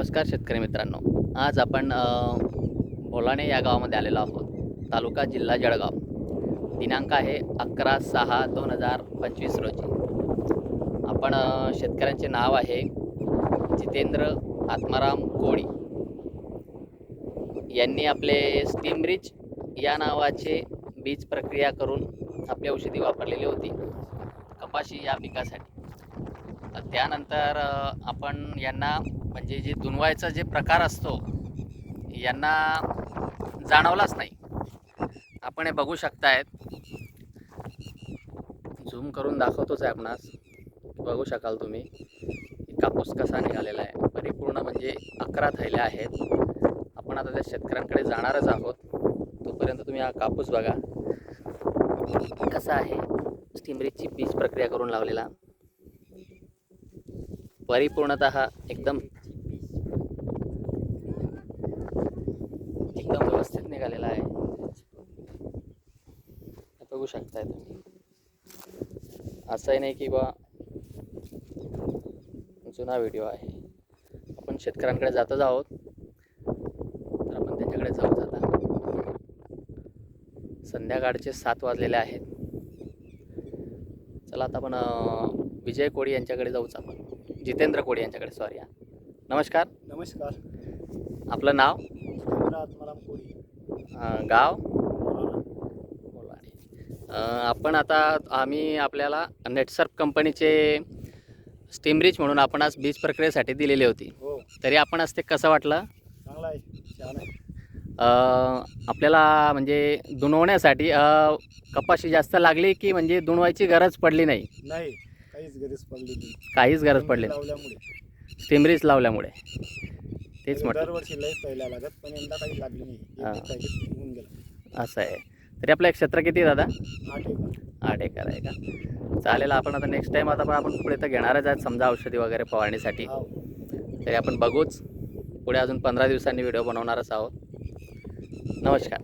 नमस्कार शेतकरी मित्रांनो. आज आपण बोलाणे या गावामध्ये आलेलो आहोत. तालुका जिल्हा जळगाव. दिनांक आहे अकरा सहा दोन हजार पंचवीस रोजी. आपण शेतकऱ्यांचे नाव आहे जितेंद्र आत्माराम कोळी. यांनी आपले स्टीमरिच या नावाचे बीज प्रक्रिया करून आपली औषधी वापरलेली होती. कपाशी या पिकासाठी. त्यानंतर आपण यांना म्हणजे जे दुनवायचा जे प्रकार असतो यांना जाणवलाच नाही. आपण हे बघू शकतायत. झूम करून दाखवतोच आहे आपणास. बघू शकाल तुम्ही. कापूस कसा निघालेला आहे. परिपूर्ण म्हणजे अकरा थैल्या आहेत. आपण आता त्या शेतकऱ्यांकडे जाणारच आहोत. तोपर्यंत तुम्ही हा कापूस बघा. कसा आहे? स्टिमरीची बीज प्रक्रिया करून लावलेला. परिपूर्णत एकदम एकदम व्यवस्थित निघालेला आहे. बघू शकताय तुम्ही. असंही नाही की बा जुना व्हिडिओ आहे. आपण शेतकऱ्यांकडे जातच आहोत. तर आपण त्यांच्याकडे जाऊ आता. संध्याकाळचे सात वाजलेले आहेत. चला आता आपण विजय कोळी यांच्याकडे जाऊच आपण. जितेंद्र कोळी यांच्याकडे सॉरी नमस्कार. नमस्कार. आपलं नाव? आत्माराम कोळी. गाव? आपण आता आम्ही आपल्याला नेटसर्फ कंपनीचे स्टीमरिच म्हणून आपण आज बीज प्रक्रियेसाठी दिलेली होती. हो. तरी आपण आज ते कसं वाटलं? चांगला आहे. छान आहे. अं, आपल्याला म्हणजे दुनवण्यासाठी अं, कपाशी जास्त लागली की म्हणजे दुनवायची गरज पडली नाही? नाही. काहीच गरज पडली नाही. काहीच गरज पडली नाही. लावल्यामुळे. स्टीमरीच लावल्यामुळे. तेच म्हटलं. दरवर्षी लय पहिला लागत पण यंदा काही लागली नाही. हा. पॅकेट गेला. असं आहे. तरी आपलं एक क्षेत्र किती आहे दादा? आठ एकर. आठ एकर आहे का? चालेल आपण आता नेक्स्ट टाईम आता पण आपण पुढे तर घेणारच आहेत समजा औषधी वगैरे फवारणीसाठी. हो. तरी आपण बघूच. पुढे अजून पंधरा दिवसांनी व्हिडिओ बनवणारच आहोत. नमस्कार.